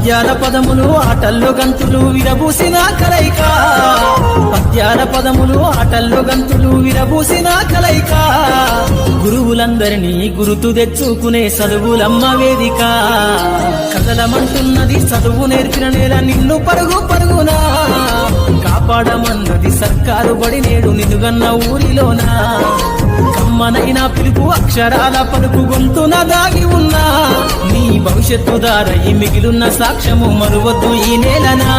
పద్యాల పదములు ఆటల్లో గంతులు విరబూసిన కలయిక. పద్యాల పదములు ఆటల్లో గంతులు విరబూసిన కలయిక. గురువులందరినీ గురుతు తెచ్చుకునే చదువులమ్మ వేదిక. కదలమంటున్నది చదువు నేర్పిన నేల నిన్ను పరుగు పరుగునా. కాపాడమన్నది సర్కారు బడి నేడు నిదుగన్న ఊరిలోనా. కమ్మనైన పిలుపు అక్షరాల పలుకు గొంతున దాగి ఉన్నా. నీ భవిష్యత్తు దారై మిగిలున్న సాక్ష్యము మరువద్దు ఈ నేలనా?